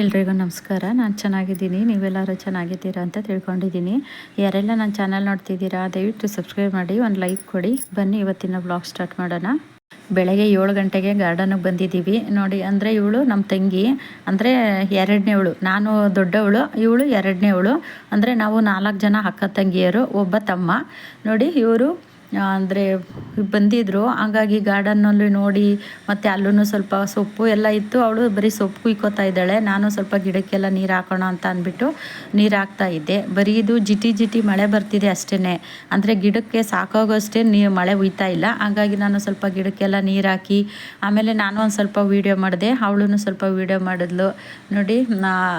ಎಲ್ರಿಗೂ ನಮಸ್ಕಾರ. ನಾನು ಚೆನ್ನಾಗಿದ್ದೀನಿ. ನೀವೆಲ್ಲರೂ ಚೆನ್ನಾಗಿದ್ದೀರಾ ಅಂತ ತಿಳ್ಕೊಂಡಿದ್ದೀನಿ. ಯಾರೆಲ್ಲ ನನ್ನ ಚಾನಲ್ ನೋಡ್ತಿದ್ದೀರಾ, ದಯವಿಟ್ಟು ಸಬ್ಸ್ಕ್ರೈಬ್ ಮಾಡಿ, ಒಂದು ಲೈಕ್ ಕೊಡಿ. ಬನ್ನಿ ಇವತ್ತಿನ ಬ್ಲಾಗ್ ಸ್ಟಾರ್ಟ್ ಮಾಡೋಣ. ಬೆಳಗ್ಗೆ ಏಳು ಗಂಟೆಗೆ ಗಾರ್ಡನ್ಗೆ ಬಂದಿದ್ದೀವಿ. ನೋಡಿ, ಅಂದರೆ ಇವಳು ನಮ್ಮ ತಂಗಿ, ಅಂದರೆ ಎರಡನೇವಳು ನಾನು ದೊಡ್ಡವಳು, ಇವಳು ಎರಡನೇವಳು ಅಂದರೆ ನಾವು ನಾಲ್ಕು ಜನ ಅಕ್ಕ ತಂಗಿಯರು, ಒಬ್ಬ ತಮ್ಮ. ನೋಡಿ, ಇವರು ಅಂದರೆ ಬಂದಿದ್ದರು ಹಾಗಾಗಿ ಗಾರ್ಡನ್ನಲ್ಲಿ ನೋಡಿ, ಮತ್ತು ಅಲ್ಲೂ ಸ್ವಲ್ಪ ಸೊಪ್ಪು ಎಲ್ಲ ಇತ್ತು. ಅವಳು ಬರೀ ಸೊಪ್ಪು ಕುಯ್ಕೋತಾ ಇದ್ದಾಳೆ. ನಾನು ಸ್ವಲ್ಪ ಗಿಡಕ್ಕೆಲ್ಲ ನೀರು ಹಾಕೋಣ ಅಂತ ಅಂದ್ಬಿಟ್ಟು ನೀರು ಹಾಕ್ತಾ ಇದ್ದೆ. ಬರೀ ಇದು ಜಿಟಿ ಜಿಟಿ ಮಳೆ ಬರ್ತಿದೆ ಅಷ್ಟೇ ಅಂದರೆ ಗಿಡಕ್ಕೆ ಸಾಕಾಗೋಷ್ಟೇ ನೀರು ಮಳೆ ಉಯ್ತಾ ಇಲ್ಲ. ಹಾಗಾಗಿ ನಾನು ಸ್ವಲ್ಪ ಗಿಡಕ್ಕೆಲ್ಲ ನೀರು ಹಾಕಿ, ಆಮೇಲೆ ನಾನು ಒಂದು ಸ್ವಲ್ಪ ವೀಡಿಯೋ ಮಾಡಿದೆ. ಅವಳು ಸ್ವಲ್ಪ ವೀಡಿಯೋ ಮಾಡಿದ್ಲು. ನೋಡಿ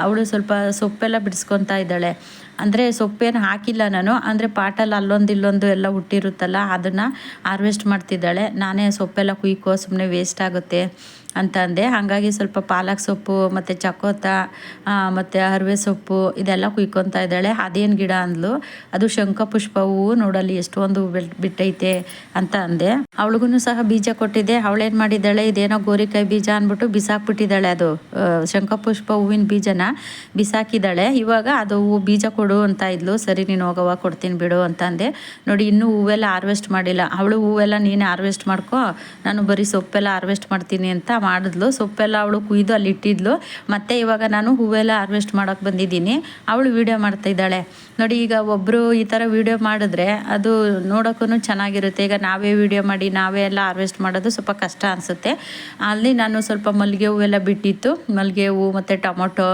ಅವಳು ಸ್ವಲ್ಪ ಸೊಪ್ಪೆಲ್ಲ ಬಿಡಿಸ್ಕೊತಾ ಇದ್ದಾಳೆ. ಅಂದರೆ ಸೊಪ್ಪೇನು ಹಾಕಿಲ್ಲ ನಾನು, ಅಂದರೆ ಪಾಟಲ್ಲಿ ಅಲ್ಲೊಂದು ಇಲ್ಲೊಂದು ಎಲ್ಲ ಹುಟ್ಟಿರುತ್ತಲ್ಲ, ಅದನ್ನು ಹಾರ್ವೆಸ್ಟ್ ಮಾಡ್ತಿದ್ದಾಳೆ. ನಾನೇ ಸೊಪ್ಪೆಲ್ಲ ಕುಯ್ಕೋ ಸುಮ್ಮನೆ ವೇಸ್ಟ್ ಆಗುತ್ತೆ. ಅಂತ ಅಂದೆ ಹಾಗಾಗಿ ಸ್ವಲ್ಪ ಪಾಲಕ್ ಸೊಪ್ಪು, ಮತ್ತು ಚಕೋತ ಮತ್ತು ಹರಿವೆ ಸೊಪ್ಪು ಇದೆಲ್ಲ ಕುಯ್ಕೊತಾ ಇದ್ದಾಳೆ. ಅದೇನು ಗಿಡ ಅಂದ್ಲು? ಅದು ಶಂಖಪುಷ್ಪ ಹೂವು ನೋಡಲ್ಲಿ ಎಷ್ಟೊಂದು ಬಿಟ್ಟೈತೆ ಅಂತ ಅಂದೆ. ಅವಳಿಗೂ ಸಹ ಬೀಜ ಕೊಟ್ಟಿದ್ದೆ. ಅವಳೇನು ಮಾಡಿದ್ದಾಳೆ? ಇದೇನೋ ಗೋರಿಕಾಯಿ ಬೀಜ ಅಂದ್ಬಿಟ್ಟು ಬಿಸಾಕ್ಬಿಟ್ಟಿದ್ದಾಳೆ ಅದು. ಶಂಖಪುಷ್ಪ ಹೂವಿನ ಬೀಜನ ಬಿಸಾಕಿದ್ದಾಳೆ. ಇವಾಗ ಅದು ಹೂವು ಬೀಜ ಕೊಡು ಅಂತ ಇದ್ಲು. ಸರಿ, ನೀನು ಹೋಗವ ಕೊಡ್ತೀನಿ ಬಿಡು ಅಂತ ಅಂದೆ. ನೋಡಿ, ಇನ್ನೂ ಹೂವೆಲ್ಲ ಹಾರ್ವೆಸ್ಟ್ ಮಾಡಿಲ್ಲ. ಅವಳು ಹೂವೆಲ್ಲ ನೀನೇ ಹಾರ್ವೆಸ್ಟ್ ಮಾಡ್ಕೊ. ನಾನು ಬರೀ ಸೊಪ್ಪೆಲ್ಲ ಹಾರ್ವೆಸ್ಟ್ ಮಾಡ್ತೀನಿ ಅಂತ ಮಾಡಿದ್ಲು. ಸೊಪ್ಪೆಲ್ಲ ಅವಳು ಕುಯ್ದು ಅಲ್ಲಿ ಇಟ್ಟಿದ್ಲು ಮತ್ತು ಇವಾಗ ನಾನು ಹೂವೆಲ್ಲ ಹಾರ್ವೆಸ್ಟ್ ಮಾಡೋಕೆ ಬಂದಿದ್ದೀನಿ. ಅವಳು ವೀಡಿಯೋ ಮಾಡ್ತಾಯಿದ್ದಾಳೆ ನೋಡಿ, ಈಗ ಒಬ್ಬರು ಈ ಥರ ವೀಡಿಯೋ ಮಾಡಿದ್ರೆ ಅದು ನೋಡೋಕ್ಕೂ ಚೆನ್ನಾಗಿರುತ್ತೆ. ಈಗ ನಾವೇ ವೀಡಿಯೋ ಮಾಡಿ, ನಾವೇ ಎಲ್ಲ ಹಾರ್ವೆಸ್ಟ್ ಮಾಡೋದು ಸ್ವಲ್ಪ ಕಷ್ಟ ಅನಿಸುತ್ತೆ. ಅಲ್ಲಿ ನಾನು ಸ್ವಲ್ಪ ಮಲ್ಲಿಗೆ ಹೂವೆಲ್ಲ ಬಿಟ್ಟಿತ್ತು. ಮಲ್ಲಿಗೆ ಹೂವು ಮತ್ತು ಟೊಮೊಟೊ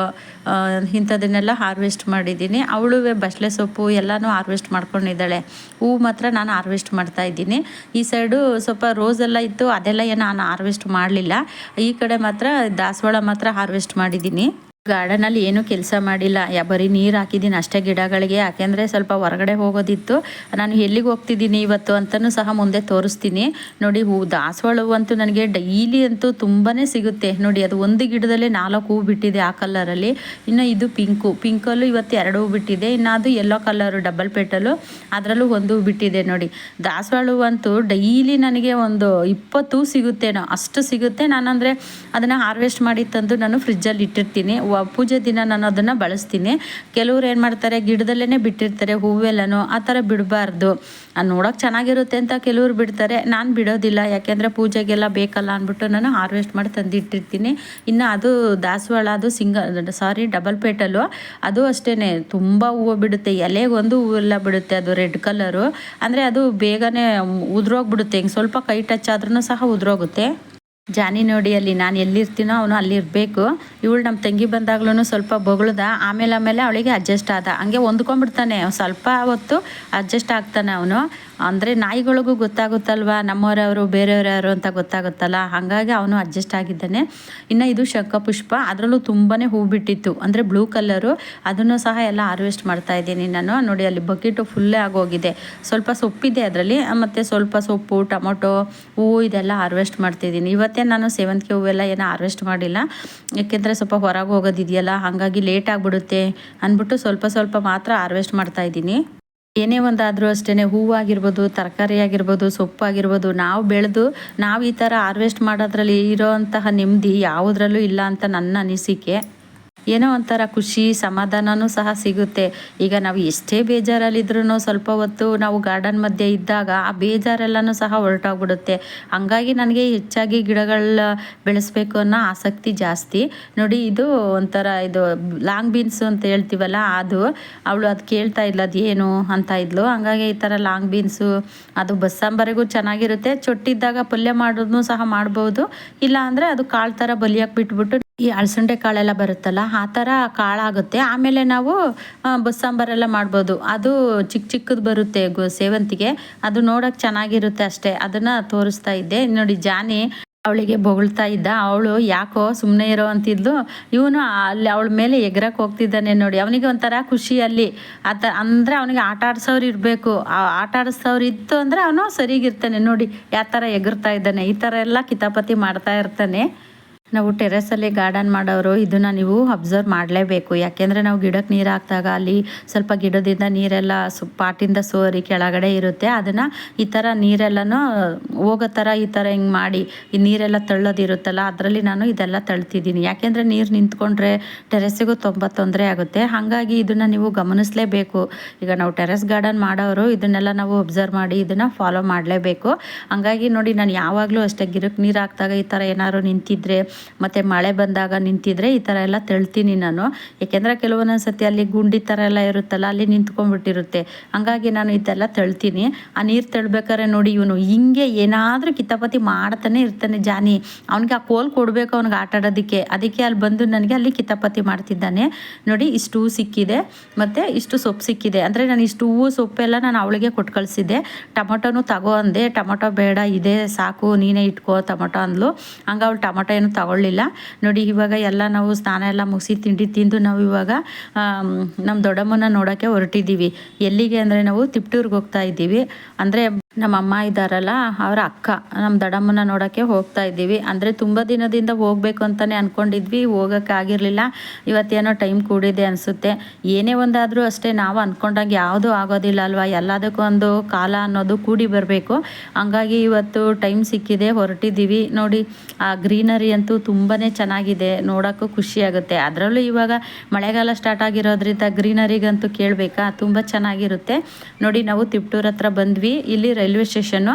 ಇಂಥದನ್ನೆಲ್ಲ ಹಾರ್ವೆಸ್ಟ್ ಮಾಡಿದ್ದೀನಿ. ಅವಳು ಬಸಳೆ ಸೊಪ್ಪು ಎಲ್ಲನೂ ಹಾರ್ವೆಸ್ಟ್ ಮಾಡ್ಕೊಂಡಿದ್ದಾಳೆ. ಹೂವು ಮಾತ್ರ ನಾನು ಹಾರ್ವೆಸ್ಟ್ ಮಾಡ್ತಾ ಇದ್ದೀನಿ. ಈ ಸೈಡು ಸ್ವಲ್ಪ ರೋಸ್ ಎಲ್ಲ ಇತ್ತು. ಅದೆಲ್ಲ ಏನು ನಾನು ಹಾರ್ವೆಸ್ಟ್ ಮಾಡಲಿಲ್ಲ. ಈ ಕಡೆ ಮಾತ್ರ ದಾಸವಾಳ ಮಾತ್ರ ಹಾರ್ವೆಸ್ಟ್ ಮಾಡಿದ್ದೀನಿ. ಗಾರ್ಡನಲ್ಲಿ ಏನೂ ಕೆಲಸ ಮಾಡಿಲ್ಲ. ಯಾ, ಬರೀ ನೀರು ಹಾಕಿದ್ದೀನಿ, ಅಷ್ಟೇ ಗಿಡಗಳಿಗೆ. ಯಾಕೆಂದರೆ ಸ್ವಲ್ಪ ಹೊರಗಡೆ ಹೋಗೋದಿತ್ತು. ನಾನು ಎಲ್ಲಿಗೆ ಹೋಗ್ತಿದ್ದೀನಿ ಇವತ್ತು ಅಂತಲೂ ಸಹ ಮುಂದೆ ತೋರಿಸ್ತೀನಿ. ನೋಡಿ, ಹೂ, ದಾಸವಾಳ ಹೂವು ಅಂತೂ ನನಗೆ ಡೈಲಿ ಅಂತೂ ತುಂಬಾ ಸಿಗುತ್ತೆ. ನೋಡಿ, ಅದು ಒಂದು ಗಿಡದಲ್ಲೇ ನಾಲ್ಕು ಹೂ ಬಿಟ್ಟಿದೆ ಆ ಕಲರಲ್ಲಿ ಇನ್ನು ಇದು ಪಿಂಕು. ಪಿಂಕಲ್ಲೂ ಇವತ್ತು ಎರಡು ಹೂ ಬಿಟ್ಟಿದೆ. ಇನ್ನು ಅದು ಯೆಲ್ಲೋ ಕಲರು, ಡಬಲ್ ಪೆಟಲು ಅದರಲ್ಲೂ ಒಂದು ಹೂ ಬಿಟ್ಟಿದೆ ನೋಡಿ. ದಾಸವಾಳ ಹೂವು ಅಂತೂ ಡೈಲಿ ನನಗೆ ಒಂದು ಇಪ್ಪತ್ತು ಸಿಗುತ್ತೇನೋ ಅಷ್ಟು ಸಿಗುತ್ತೆ. ನಾನಂದರೆ ಅದನ್ನು ಹಾರ್ವೆಸ್ಟ್ ಮಾಡಿ ತಂದು ನಾನು ಫ್ರಿಜ್ಜಲ್ಲಿ ಇಟ್ಟಿರ್ತೀನಿ. ಪೂಜೆ ದಿನ ನಾನು ಅದನ್ನು ಬಳಸ್ತೀನಿ. ಕೆಲವ್ರು ಏನು ಮಾಡ್ತಾರೆ ಗಿಡದಲ್ಲೇ ಬಿಟ್ಟಿರ್ತಾರೆ ಹೂವೆಲ್ಲನೂ, ಆ ಥರ ಬಿಡಬಾರ್ದು. ನೋಡೋಕೆ ಚೆನ್ನಾಗಿರುತ್ತೆ ಅಂತ ಕೆಲವ್ರು ಬಿಡ್ತಾರೆ. ನಾನು ಬಿಡೋದಿಲ್ಲ, ಯಾಕೆಂದರೆ ಪೂಜೆಗೆಲ್ಲ ಬೇಕಲ್ಲ ಅಂದ್ಬಿಟ್ಟು ನಾನು ಹಾರ್ವೆಸ್ಟ್ ಮಾಡಿ ತಂದಿಟ್ಟಿರ್ತೀನಿ. ಇನ್ನು ಅದು ದಾಸವಾಳ, ಅದು ಸಿಂಗಲ್ ಸಾರಿ, ಡಬಲ್ ಪೇಟಲ್ಲು, ಅದು ಅಷ್ಟೇ ತುಂಬ ಹೂವು ಬಿಡುತ್ತೆ, ಎಲೆಗೊಂದು ಹೂವೆಲ್ಲ ಬಿಡುತ್ತೆ ಅದು ರೆಡ್ ಕಲರು. ಅಂದರೆ ಅದು ಬೇಗನೆ ಉದುರೋಗ್ಬಿಡುತ್ತೆ. ಹಿಂಗೆ ಸ್ವಲ್ಪ ಕೈ ಟಚ್ ಆದ್ರೂ ಸಹ ಉದುರೋಗುತ್ತೆ. ಜಾನಿ ನೋಡಿ ಅಲ್ಲಿ ನಾನು ಎಲ್ಲಿರ್ತೀನೋ ಅವನು ಅಲ್ಲಿರಬೇಕು. ಇವಳು ನಮ್ಮ ತಂಗಿ ಬಂದಾಗ್ಲೂ ಸ್ವಲ್ಪ ಬೊಗಳ್ದ. ಆಮೇಲೆ ಆಮೇಲೆ ಅವಳಿಗೆ ಅಡ್ಜಸ್ಟ್ ಆದ. ಹಂಗೆ ಹೊಂದ್ಕೊಂಡ್ಬಿಡ್ತಾನೆ. ಸ್ವಲ್ಪ ಹೊತ್ತು ಅಡ್ಜಸ್ಟ್ ಆಗ್ತಾನೆ ಅವನು. ಅಂದರೆ ನಾಯಿಗಳಿಗೂ ಗೊತ್ತಾಗುತ್ತಲ್ವ? ನಮ್ಮವರವರು, ಬೇರೆಯವ್ರು ಅಂತ ಗೊತ್ತಾಗುತ್ತಲ್ಲ? ಹಾಗಾಗಿ ಅವನು ಅಡ್ಜಸ್ಟ್ ಆಗಿದ್ದಾನೆ. ಇನ್ನು ಇದು ಶಂಖಪುಷ್ಪ. ಅದರಲ್ಲೂ ತುಂಬಾ ಹೂ ಬಿಟ್ಟಿತ್ತು. ಅಂದರೆ ಬ್ಲೂ ಕಲ್ಲರು ಅದನ್ನು ಸಹ ಎಲ್ಲ ಹಾರ್ವೆಸ್ಟ್ ಮಾಡ್ತಾ ಇದ್ದೀನಿ ನಾನು. ನೋಡಿ, ಅಲ್ಲಿ ಬಕೆಟು ಫುಲ್ಲೇ ಆಗೋಗಿದೆ. ಸ್ವಲ್ಪ ಸೊಪ್ಪಿದೆ ಅದರಲ್ಲಿ. ಮತ್ತು ಸ್ವಲ್ಪ ಸೊಪ್ಪು, ಟೊಮೊಟೊ ಹೂವು ಇದೆಲ್ಲ ಹಾರ್ವೆಸ್ಟ್ ಮಾಡ್ತಿದ್ದೀನಿ. ಇವತ್ತೇ ನಾನು ಸೇವಂತಿಗೆ ಹೂವೆಲ್ಲ ಏನೋ ಹಾರ್ವೆಸ್ಟ್ ಮಾಡಿಲ್ಲ. ಯಾಕೆಂದರೆ ಸ್ವಲ್ಪ ಹೊರಗೆ ಹೋಗೋದಿದೆಯಲ್ಲ, ಹಾಗಾಗಿ ಲೇಟ್ ಆಗಿಬಿಡುತ್ತೆ ಅಂದ್ಬಿಟ್ಟು ಸ್ವಲ್ಪ ಸ್ವಲ್ಪ ಮಾತ್ರ ಹಾರ್ವೆಸ್ಟ್ ಮಾಡ್ತಾ ಇದ್ದೀನಿ. ಏನೇ ಒಂದಾದರೂ ಅಷ್ಟೇ ಹೂವಾಗಿರ್ಬೋದು ತರಕಾರಿ ಆಗಿರ್ಬೋದು, ಸೊಪ್ಪು ಆಗಿರ್ಬೋದು, ನಾವು ಬೆಳೆದು ನಾವು ಈ ಥರ ಹಾರ್ವೆಸ್ಟ್ ಮಾಡೋದ್ರಲ್ಲಿ ಇರೋವಂತಹ ನೆಮ್ಮದಿ ಯಾವುದ್ರಲ್ಲೂ ಇಲ್ಲ ಅಂತ ನನ್ನ ಅನಿಸಿಕೆ. ಏನೋ ಒಂಥರ ಖುಷಿ ಸಮಾಧಾನವೂ ಸಹ ಸಿಗುತ್ತೆ. ಈಗ ನಾವು ಎಷ್ಟೇ ಬೇಜಾರಲ್ಲಿದ್ರೂ ಸ್ವಲ್ಪ ಹೊತ್ತು ನಾವು ಗಾರ್ಡನ್ ಮಧ್ಯೆ ಇದ್ದಾಗ ಆ ಬೇಜಾರೆಲ್ಲನೂ ಸಹ ಹೊರಟೋಗ್ಬಿಡುತ್ತೆ. ಹಂಗಾಗಿ ನನಗೆ ಹೆಚ್ಚಾಗಿ ಗಿಡಗಳ ಬೆಳೆಸಬೇಕು ಅನ್ನೋ ಆಸಕ್ತಿ ಜಾಸ್ತಿ. ನೋಡಿ, ಇದು ಒಂಥರ ಇದು ಲಾಂಗ್ ಬೀನ್ಸು ಅಂತ ಹೇಳ್ತೀವಲ್ಲ, ಅದು. ಅವಳು ಅದು ಕೇಳ್ತಾ ಇಲ್ಲ ಅದು ಏನು? ಅಂತ ಇದ್ಲು. ಹಂಗಾಗಿ ಈ ಥರ ಲಾಂಗ್ ಬೀನ್ಸು, ಅದು ಬಸ್ಸಾಂಬರಿಗೂ ಚೆನ್ನಾಗಿರುತ್ತೆ. ಚೊಟ್ಟಿದ್ದಾಗ ಪಲ್ಯ ಮಾಡೋದನ್ನು ಸಹ ಮಾಡ್ಬೋದು. ಇಲ್ಲ ಅಂದರೆ ಅದು ಕಾಳು ಥರ ಬಲಿಯಾಗಿ ಬಿಟ್ಬಿಟ್ಟು ಈ ಅಲಸಂಡೆ ಕಾಳೆಲ್ಲ ಬರುತ್ತಲ್ಲ, ಆ ಥರ ಕಾಳಾಗುತ್ತೆ. ಆಮೇಲೆ ನಾವು ಬಸ್ಸಾಂಬಾರೆಲ್ಲ ಮಾಡ್ಬೋದು. ಅದು ಚಿಕ್ಕ ಚಿಕ್ಕದು ಬರುತ್ತೆ ಸೇವಂತಿಗೆ. ಅದು ನೋಡೋಕೆ ಚೆನ್ನಾಗಿರುತ್ತೆ ಅಷ್ಟೇ. ಅದನ್ನು ತೋರಿಸ್ತಾ ಇದ್ದೆ. ನೋಡಿ, ಜಾನಿ ಅವಳಿಗೆ ಬೊಗಳ್ತಾ ಇದ್ದ. ಅವಳು ಯಾಕೋ ಸುಮ್ಮನೆ ಇರೋ ಅಂತಿದ್ಲು. ಇವನು ಅಲ್ಲಿ ಅವಳ ಮೇಲೆ ಎಗ್ರಕ್ಕೆ ಹೋಗ್ತಿದ್ದಾನೆ ನೋಡಿ. ಅವನಿಗೆ ಒಂಥರ ಖುಷಿ ಅಲ್ಲಿ. ಆತ ಅಂದರೆ ಅವನಿಗೆ ಆಟ ಆಡ್ಸೋರು ಇರಬೇಕು. ಆ, ಆಟ ಆಡಿಸೋರು ಇತ್ತು ಅಂದರೆ ಅವನು ಸರಿಗಿರ್ತಾನೆ. ನೋಡಿ, ಯಾವ ಥರ ಎಗರ್ತಾ ಇದ್ದಾನೆ. ಈ ಥರ ಎಲ್ಲ ಕಿತಾಪತಿ ಮಾಡ್ತಾ ಇರ್ತಾನೆ. ನಾವು ಟೆರೆಸಲ್ಲಿ ಗಾರ್ಡನ್ ಮಾಡೋರು, ಇದನ್ನು ನೀವು ಅಬ್ಸರ್ವ್ ಮಾಡಲೇಬೇಕು. ಯಾಕೆಂದರೆ ನಾವು ಗಿಡಕ್ಕೆ ನೀರು ಹಾಕಿದಾಗ ಅಲ್ಲಿ ಸ್ವಲ್ಪ ಗಿಡದಿಂದ ನೀರೆಲ್ಲ ಸು, ಪಾಟಿಂದ ಸೋರಿ ಕೆಳಗಡೆ ಇರುತ್ತೆ. ಅದನ್ನು ಈ ಥರ ನೀರೆಲ್ಲನೂ, ಹೋಗೋ ಥರ ಈ ಥರ ಹಿಂಗೆ ಮಾಡಿ, ಈ ನೀರೆಲ್ಲ ತಳ್ಳೋದಿರುತ್ತಲ್ಲ, ಅದರಲ್ಲಿ ನಾನು ಇದೆಲ್ಲ ತಳ್ತಿದ್ದೀನಿ. ಯಾಕೆಂದರೆ ನೀರು ನಿಂತ್ಕೊಂಡ್ರೆ ಟೆರೆಸ್ಸಿಗೂ ತುಂಬ ತೊಂದರೆ ಆಗುತ್ತೆ. ಹಾಗಾಗಿ ಇದನ್ನು ನೀವು ಗಮನಿಸಲೇಬೇಕು. ಈಗ ನಾವು ಟೆರೆಸ್ ಗಾರ್ಡನ್ ಮಾಡೋರು, ಇದನ್ನೆಲ್ಲ ನಾವು ಅಬ್ಸರ್ವ್ ಮಾಡಿ ಇದನ್ನು ಫಾಲೋ ಮಾಡಲೇಬೇಕು. ಹಾಗಾಗಿ ನೋಡಿ, ನಾನು ಯಾವಾಗಲೂ ಅಷ್ಟೇ, ಗಿಡಕ್ಕೆ ನೀರು ಹಾಕಿದಾಗ ಈ ಥರ ಏನಾದ್ರು ನಿಂತಿದ್ರೆ ಮತ್ತು ಮಳೆ ಬಂದಾಗ ನಿಂತಿದ್ರೆ ಈ ಥರ ಎಲ್ಲ ತೆಳ್ತೀನಿ ನಾನು. ಏಕೆಂದರೆ ಕೆಲವೊಂದೊಂದು ಸತಿ ಅಲ್ಲಿ ಗುಂಡಿ ಥರ ಎಲ್ಲ ಇರುತ್ತಲ್ಲ, ಅಲ್ಲಿ ನಿಂತ್ಕೊಂಡ್ಬಿಟ್ಟಿರುತ್ತೆ. ಹಂಗಾಗಿ ನಾನು ಇದೆಲ್ಲ ತೆಳ್ತೀನಿ. ಆ ನೀರು ತೆಳ್ಬೇಕಾರೆ ನೋಡಿ ಇವನು ಹಿಂಗೆ ಏನಾದರೂ ಕಿತಾಪತಿ ಮಾಡ್ತಾನೆ ಇರ್ತಾನೆ ಜಾನಿ. ಅವನಿಗೆ ಆ ಕೋಲ್ ಕೊಡಬೇಕು ಅವ್ನಿಗೆ ಆಟ ಆಡೋದಕ್ಕೆ. ಅದಕ್ಕೆ ಅಲ್ಲಿ ಬಂದು ನನಗೆ ಅಲ್ಲಿ ಕಿತಾಪತಿ ಮಾಡ್ತಿದ್ದಾನೆ. ನೋಡಿ ಇಷ್ಟು ಸಿಕ್ಕಿದೆ. ಮತ್ತು ಇಷ್ಟು ಸೊಪ್ಪು ಸಿಕ್ಕಿದೆ. ಅಂದರೆ ನಾನು ಇಷ್ಟು ಹೂವು ಸೊಪ್ಪೆಲ್ಲ ನಾನು ಅವಳಿಗೆ ಕೊಟ್ಟು ಕಳಿಸಿದ್ದೆ. ಟೊಮೊಟೊನು ತಗೋ ಅಂದೆ. ಟೊಮೊಟೊ ಬೇಡ, ಇದೆ ಸಾಕು, ನೀನೇ ಇಟ್ಕೋ ಟೊಮೊಟೊ ಅಂದ್ಲು. ಹಂಗೆ ಅವಳು ಟೊಮೊಟೊ ಏನು ತಗೊಳ್ಳಿಲ್ಲ. ನೋಡಿ, ಇವಾಗ ಎಲ್ಲ ನಾವು ಸ್ನಾನ ಎಲ್ಲ ಮುಗಿಸಿ ತಿಂಡಿ ತಿಂದು ನಾವು ಇವಾಗ ನಮ್ಮ ದೊಡ್ಡಮ್ಮನ ನೋಡೋಕ್ಕೆ ಹೊರಟಿದ್ದೀವಿ. ಎಲ್ಲಿಗೆ ಅಂದರೆ ನಾವು ತಿಪ್ಟೂರ್ಗೆ ಹೋಗ್ತಾ ಇದ್ದೀವಿ. ಅಂದರೆ ನಮ್ಮ ಅಮ್ಮ ಇದ್ದಾರಲ್ಲ, ಅವರ ಅಕ್ಕ ನಮ್ಮ ದಡಮ್ಮನ ನೋಡೋಕ್ಕೆ ಹೋಗ್ತಾ ಇದ್ದೀವಿ. ಅಂದರೆ ತುಂಬ ದಿನದಿಂದ ಹೋಗಬೇಕು ಅಂತಲೇ ಅಂದ್ಕೊಂಡಿದ್ವಿ ಹೋಗೋಕ್ಕಾಗಿರಲಿಲ್ಲ ಇವತ್ತೇನೋ ಟೈಮ್ ಕೂಡಿದೆ ಅನಿಸುತ್ತೆ. ಏನೇ ಒಂದಾದರೂ ಅಷ್ಟೇ ನಾವು ಅಂದ್ಕೊಂಡಾಗ ಯಾವುದೂ ಆಗೋದಿಲ್ಲ ಅಲ್ವಾ? ಎಲ್ಲದಕ್ಕೂ ಒಂದು ಕಾಲ ಅನ್ನೋದು ಕೂಡಿ ಬರಬೇಕು. ಹಂಗಾಗಿ ಇವತ್ತು ಟೈಮ್ ಸಿಕ್ಕಿದೆ, ಹೊರಟಿದ್ದೀವಿ. ನೋಡಿ, ಆ ಗ್ರೀನರಿ ಅಂತೂ ತುಂಬಾ ಚೆನ್ನಾಗಿದೆ. ನೋಡೋಕ್ಕೂ ಖುಷಿಯಾಗುತ್ತೆ ಅದರಲ್ಲೂ ಇವಾಗ ಮಳೆಗಾಲ ಸ್ಟಾರ್ಟ್ ಆಗಿರೋದ್ರಿಂದ ಗ್ರೀನರಿಗಂತೂ ಕೇಳಬೇಕಾ? ತುಂಬ ಚೆನ್ನಾಗಿರುತ್ತೆ. ನೋಡಿ, ನಾವು ತಿಪ್ಟೂರ್ ಹತ್ರ ಬಂದ್ವಿ. ಇಲ್ಲಿ ರೈಲ್ವೆ ಸ್ಟೇಷನ್ನು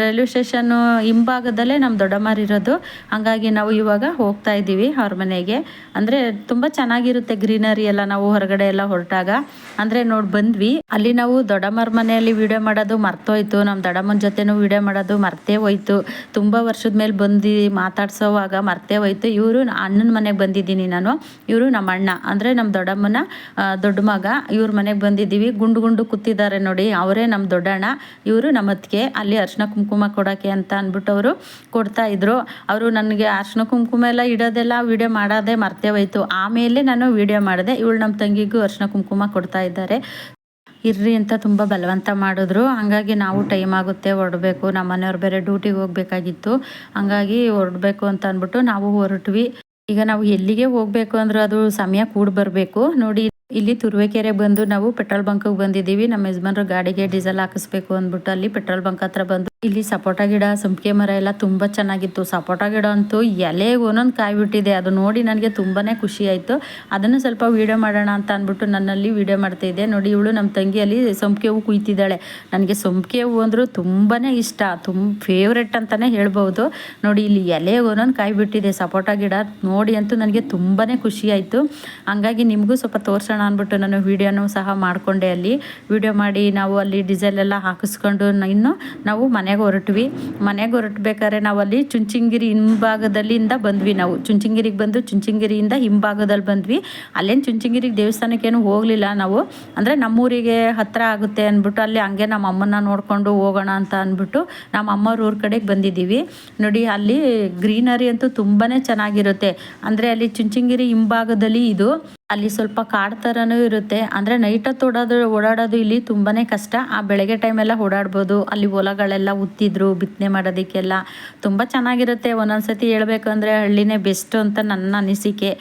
ರೈಲ್ವೆ ಸ್ಟೇಷನ್ನು ಹಿಂಭಾಗದಲ್ಲೇ ನಮ್ಮ ದೊಡ್ಡಮ್ಮರಿರೋದು ಹಾಗಾಗಿ ನಾವು ಇವಾಗ ಹೋಗ್ತಾ ಇದ್ದೀವಿ ಅವ್ರ ಮನೆಗೆ. ಅಂದರೆ ತುಂಬ ಚೆನ್ನಾಗಿರುತ್ತೆ ಗ್ರೀನರಿ ಎಲ್ಲ ನಾವು ಹೊರಗಡೆ ಎಲ್ಲ ಹೊರಟಾಗ. ಅಂದರೆ ನೋಡಿ ಬಂದ್ವಿ. ಅಲ್ಲಿ ನಾವು ದೊಡ್ಡಮ್ಮರ ಮನೆಯಲ್ಲಿ ವಿಡಿಯೋ ಮಾಡೋದು ಮರ್ತೋಯ್ತು. ನಮ್ಮ ದೊಡ್ಡಮ್ಮನ ಜೊತೆನೂ ವಿಡಿಯೋ ಮಾಡೋದು ಮರ್ತೇ ಹೋಯ್ತು. ತುಂಬ ವರ್ಷದ ಮೇಲೆ ಬಂದು ಮಾತಾಡ್ಸೋವಾಗ ಮರ್ತೇ ಹೋಯ್ತು. ಇವರು ಅಣ್ಣನ ಮನೆಗೆ ಬಂದಿದ್ದೀನಿ ನಾನು. ಇವರು ನಮ್ಮ ಅಣ್ಣ. ಅಂದರೆ ನಮ್ಮ ದೊಡ್ಡಮ್ಮನ ದೊಡ್ಡ ಮಗ. ಇವ್ರ ಮನೆಗೆ ಬಂದಿದ್ದೀವಿ. ಗುಂಡು ಗುಂಡು ಕೂತಿದ್ದಾರೆ ನೋಡಿ. ಅವರೇ ನಮ್ಮ ದೊಡ್ಡಣ್ಣ. ಇವರು ನಮ್ಮ ಅತ್ತಿಗೆ ಅಲ್ಲಿ ಅರ್ಶಿನ ಕುಂಕುಮ ಕೊಡೋಕ್ಕೆ ಅಂತ ಅಂದ್ಬಿಟ್ಟು ಅವರು ಕೊಡ್ತಾ ಇದ್ರು. ಅವರು ನನಗೆ ಅರ್ಶಿನ ಕುಂಕುಮ ಎಲ್ಲ ಇಡೋದೆಲ್ಲ ವೀಡಿಯೋ ಮಾಡೋದೇ ಮರ್ತೇ ಹೋಯ್ತು. ಆಮೇಲೆ ನಾನು ವೀಡಿಯೋ ಮಾಡಿದೆ. ಇವಳು ನಮ್ಮ ತಂಗಿಗೂ ಅರ್ಶಿನ ಕುಂಕುಮ ಕೊಡ್ತಾ ಇದ್ದಾರೆ. ಇರ್ರಿ ಅಂತ ತುಂಬ ಬಲವಂತ ಮಾಡಿದ್ರು. ಹಂಗಾಗಿ ನಾವು ಟೈಮ್ ಆಗುತ್ತೆ, ಹೊರಡಬೇಕು. ನಮ್ಮ ಮನೆಯವ್ರು ಬೇರೆ ಡ್ಯೂಟಿಗೆ ಹೋಗ್ಬೇಕಾಗಿತ್ತು. ಹಂಗಾಗಿ ಹೊರಡಬೇಕು ಅಂತ ಅಂದ್ಬಿಟ್ಟು ನಾವು ಹೊರಟ್ವಿ. ಈಗ ನಾವು ಎಲ್ಲಿಗೆ ಹೋಗಬೇಕು ಅಂದ್ರೆ ಅದು ಸಮಯ ಕೂಡ ಬರಬೇಕು ನೋಡಿ ಇಲ್ಲಿ ತುರುವೇಕೆರೆ ಬಂದು ನಾವು ಪೆಟ್ರೋಲ್ ಬಂಕ್ ಬಂದಿದ್ದೀವಿ. ನಮ್ಮ ಯಜಮಾನ್ರು ಗಾಡಿಗೆ ಡೀಸೆಲ್ ಹಾಕಿಸ್ಬೇಕು ಅಂದ್ಬಿಟ್ಟು ಅಲ್ಲಿ ಪೆಟ್ರೋಲ್ ಬಂಕ್ ಹತ್ರ ಬಂದು ಇಲ್ಲಿ ಸಪೋಟ ಗಿಡ, ಸಂಪಿಗೆ ಮರ ಎಲ್ಲ ತುಂಬ ಚೆನ್ನಾಗಿತ್ತು. ಸಪೋಟ ಗಿಡ ಅಂತೂ ಎಲೆಗೆ ಒಂದೊಂದು ಕಾಯಿ ಬಿಟ್ಟಿದೆ. ಅದು ನೋಡಿ ನನಗೆ ತುಂಬಾ ಖುಷಿ ಆಯಿತು. ಅದನ್ನು ಸ್ವಲ್ಪ ವೀಡಿಯೋ ಮಾಡೋಣ ಅಂತ ಅಂದ್ಬಿಟ್ಟು ನನ್ನಲ್ಲಿ ವೀಡಿಯೋ ಮಾಡ್ತಾಯಿದ್ದೆ ನೋಡಿ ಇವಳು ನಮ್ಮ ತಂಗಿಯಲ್ಲಿ ಸಂಪಿಗೆ ಹೂವು ಕುಯ್ತಿದ್ದಾಳೆ. ನನಗೆ ಸಂಪಿಗೆ ಹೂವು ಅಂದರೂ ತುಂಬಾ ಇಷ್ಟ. ತುಂಬ ಫೇವ್ರೆಟ್ ಅಂತಲೇ ಹೇಳ್ಬೋದು ನೋಡಿ ಇಲ್ಲಿ ಎಲೆಗೆ ಒಂದೊಂದು ಕಾಯಿ ಬಿಟ್ಟಿದೆ ಸಪೋಟ ಗಿಡ. ನೋಡಿ ಅಂತೂ ನನಗೆ ತುಂಬಾ ಖುಷಿ ಆಯಿತು. ಹಂಗಾಗಿ ನಿಮಗೂ ಸ್ವಲ್ಪ ತೋರಿಸೋಣ ಅಂದ್ಬಿಟ್ಟು ನಾನು ವೀಡಿಯೋನೂ ಸಹ ಮಾಡಿಕೊಂಡೆ ಅಲ್ಲಿ. ವೀಡಿಯೋ ಮಾಡಿ ನಾವು ಅಲ್ಲಿ ಡಿಸೈಲ್ ಎಲ್ಲ ಹಾಕಿಸ್ಕೊಂಡು ಇನ್ನು ನಾವು ಮನೆಗೆ ಹೊರಟ್ವಿ. ಮನೆಗೆ ಹೊರಟ್ಬೇಕಾದ್ರೆ ನಾವು ಅಲ್ಲಿ ಚುಂಚನಗಿರಿ ಹಿಂಭಾಗದಲ್ಲಿಂದ ಬಂದ್ವಿ ನಾವು. ಚುಂಚನಗಿರಿಗೆ ಬಂದು ಚುಂಚನಗಿರಿಯಿಂದ ಹಿಂಭಾಗದಲ್ಲಿ ಬಂದ್ವಿ. ಅಲ್ಲೇನು ಚುಂಚನಗಿರಿಗೆ ದೇವಸ್ಥಾನಕ್ಕೇನು ಹೋಗಲಿಲ್ಲ ನಾವು. ಅಂದರೆ ನಮ್ಮೂರಿಗೆ ಹತ್ತಿರ ಆಗುತ್ತೆ ಅಂದ್ಬಿಟ್ಟು ಅಲ್ಲಿ ಹಂಗೆ ನಮ್ಮ ಅಮ್ಮನ ನೋಡಿಕೊಂಡು ಹೋಗೋಣ ಅಂತ ಅಂದ್ಬಿಟ್ಟು ನಮ್ಮ ಅಮ್ಮವ್ರ ಊರ ಕಡೆಗೆ ಬಂದಿದ್ದೀವಿ. ನೋಡಿ ಅಲ್ಲಿ ಗ್ರೀನರಿ ಅಂತೂ ತುಂಬಾ ಚೆನ್ನಾಗಿರುತ್ತೆ. ಅಂದರೆ ಅಲ್ಲಿ ಚುಂಚನಗಿರಿ ಹಿಂಭಾಗದಲ್ಲಿ ಇದು ಅಲ್ಲಿ ಸ್ವಲ್ಪ ಕಾಡು ಥರನೂ ಇರುತ್ತೆ. ಅಂದರೆ ನೈಟ್ ಹೊತ್ತು ಓಡೋದು ಓಡಾಡೋದು ಇಲ್ಲಿ ತುಂಬಾ ಕಷ್ಟ. ಆ ಬೆಳಗ್ಗೆ ಟೈಮೆಲ್ಲ ಓಡಾಡ್ಬೋದು. ಅಲ್ಲಿ ಹೊಲಗಳೆಲ್ಲ ಉತ್ತಿದ್ರು, ಬಿತ್ತನೆ ಮಾಡೋದಕ್ಕೆಲ್ಲ. ತುಂಬ ಚೆನ್ನಾಗಿರುತ್ತೆ. ಒಂದೊಂದು ಸತಿ ಅಂದರೆ ಹಳ್ಳಿನೇ ಬೆಸ್ಟ್ ಅಂತ ನನ್ನ ಅನಿಸಿಕೆ.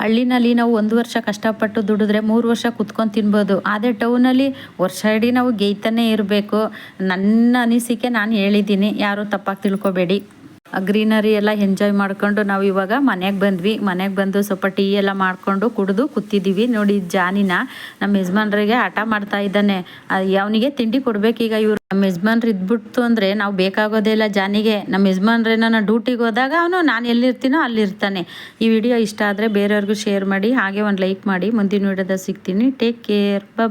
ಹಳ್ಳಿನಲ್ಲಿ ನಾವು ಒಂದು ವರ್ಷ ಕಷ್ಟಪಟ್ಟು ದುಡಿದ್ರೆ ಮೂರು ವರ್ಷ ಕುತ್ಕೊಂಡು ತಿನ್ಬೋದು. ಆದರೆ ಟೌನಲ್ಲಿ ವರ್ಷ ಇಡೀ ನಾವು ಗೇಯ್ತಾನೇ ಇರಬೇಕು. ನನ್ನ ಅನಿಸಿಕೆ ನಾನು ಹೇಳಿದ್ದೀನಿ. ಯಾರೂ ತಪ್ಪಾಗಿ ತಿಳ್ಕೊಬೇಡಿ. ಗ್ರೀನರಿ ಎಲ್ಲ ಎಂಜಾಯ್ ಮಾಡ್ಕೊಂಡು ನಾವು ಇವಾಗ ಮನೆಗೆ ಬಂದ್ವಿ. ಮನೆಗೆ ಬಂದು ಸ್ವಲ್ಪ ಟೀ ಎಲ್ಲ ಮಾಡಿಕೊಂಡು ಕುಡಿದು ಕೂತಿದ್ದೀವಿ ನೋಡಿ ಜಾನಿನ ನಮ್ಮ ಯಜಮಾನ್ರಿಗೆ ಹಠ ಮಾಡ್ತಾ ಇದ್ದಾನೆ. ಅವನಿಗೆ ತಿಂಡಿ ಕೊಡ್ಬೇಕೀಗ ಇವರು? ನಮ್ಮ ಯಜಮಾನ್ರು ಇದ್ಬಿಡ್ತು ಅಂದರೆ ನಾವು ಬೇಕಾಗೋದೇ ಇಲ್ಲ ಜಾನಿಗೆ. ನಮ್ಮ ಯಜಮಾನ್ರೆ ನಾನು ಡ್ಯೂಟಿಗೆ ಹೋದಾಗ ಅವನು ನಾನು ಎಲ್ಲಿರ್ತೀನೋ ಅಲ್ಲಿರ್ತಾನೆ. ಈ ವಿಡಿಯೋ ಇಷ್ಟ ಆದರೆ ಬೇರೆಯವ್ರಿಗೂ ಶೇರ್ ಮಾಡಿ, ಹಾಗೆ ಒಂದು ಲೈಕ್ ಮಾಡಿ. ಮುಂದಿನ ವಿಡಿಯೋದ ಸಿಗ್ತೀನಿ. ಟೇಕ್ ಕೇರ್ ಬ